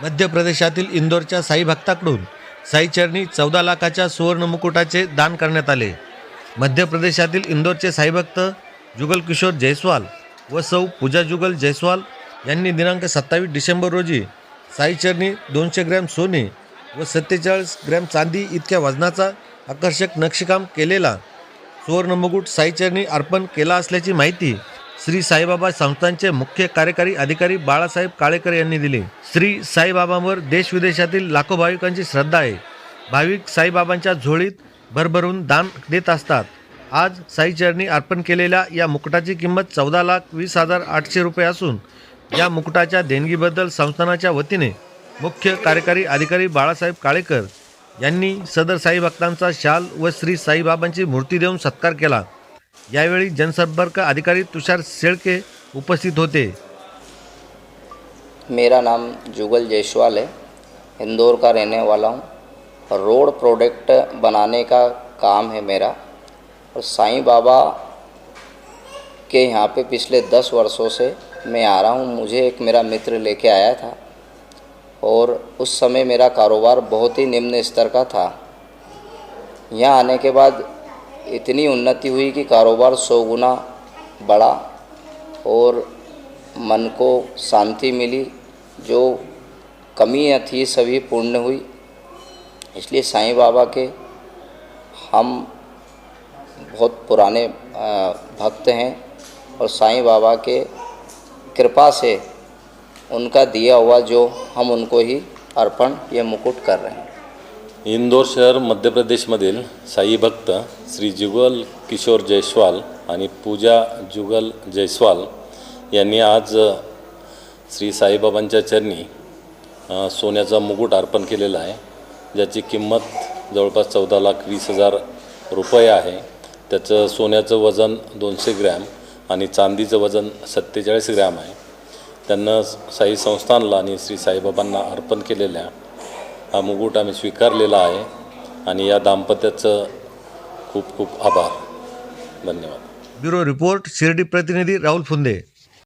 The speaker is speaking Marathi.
मध्य प्रदेशातील इंदोरच्या साई भक्ताकडून साईचरणी चौदा लाखाच्या सुवर्ण मुकुटाचे दान करण्यात आले. मध्य प्रदेशातील इंदोरचे साईभक्त जुगल किशोर जयस्वाल व सौ पूजा जुगल जयस्वाल यांनी दिनांक सत्तावीस डिसेंबर रोजी साईचरणी दोनशे ग्रॅम सोने व सत्तेचाळीस ग्रॅम चांदी इतक्या वजनाचा आकर्षक नक्षीकाम केलेला सुवर्ण मुकुट साईचरणी अर्पण केला असल्याची माहिती श्री साईबाबा संस्थांचे मुख्य कार्यकारी अधिकारी बाळासाहेब काळेकर यांनी दिले. श्री साईबाबांवर देशविदेशातील लाखो भाविकांची श्रद्धा आहे. भाविक साईबाबांच्या झोळीत भरभरून दान देत असतात. आज साईचरणी अर्पण केलेल्या या मुकुटाची किंमत चौदा लाख वीस हजार आठशे रुपये असून या मुकुटाच्या देणगीबद्दल संस्थानाच्या वतीने मुख्य कार्यकारी अधिकारी बाळासाहेब काळेकर यांनी सदर साई भक्तांचा शाल व श्री साईबाबांची मूर्ती देऊन सत्कार केला. यावेळी जनसंपर्क अधिकारी तुषार शेळके उपस्थित होते. मेरा नाम जुगल जायसवाल है। इंदौर का रहने वाला हूँ। रोड प्रोडक्ट बनाने का काम है मेरा। और साईं बाबा के यहाँ पे पिछले दस वर्षों से मैं आ रहा हूँ। मुझे एक मेरा मित्र लेके आया था। और उस समय मेरा कारोबार बहुत ही निम्न स्तर का था। यहाँ आने के बाद इतनी उन्नति हुई कि कारोबार सौ गुना बढ़ा और मन को शांति मिली, जो कमियाँ थी सभी पूर्ण हुई। इसलिए साईं बाबा के हम बहुत पुराने भक्त हैं और साईं बाबा के कृपा से उनका दिया हुआ जो हम उनको ही अर्पण, ये मुकुट कर रहे हैं। इंदोर शहर मध्य प्रदेशमधील साई भक्त श्री जुगल किशोर जयस्वाल आणि पूजा जुगल जयस्वाल यांनी आज श्री साईबाबांच्या चरणी सोन्याचा मुकुट अर्पण केलेला आहे ज्याची किंमत जवळपास चौदा लाख वीस हजार रुपये आहे. त्याचं सोन्याचं वजन दोनशे ग्रॅम आणि चांदीचं वजन सत्तेचाळीस ग्रॅम आहे. त्यांना साई संस्थानला आणि श्री साईबाबांना अर्पण केलेल्या हा मुकुट आम्ही स्वीकारलेला आहे आणि या दाम्पत्याचं खूप खूप आभार. धन्यवाद. ब्युरो रिपोर्ट शिर्डी प्रतिनिधी राहुल फुंदे.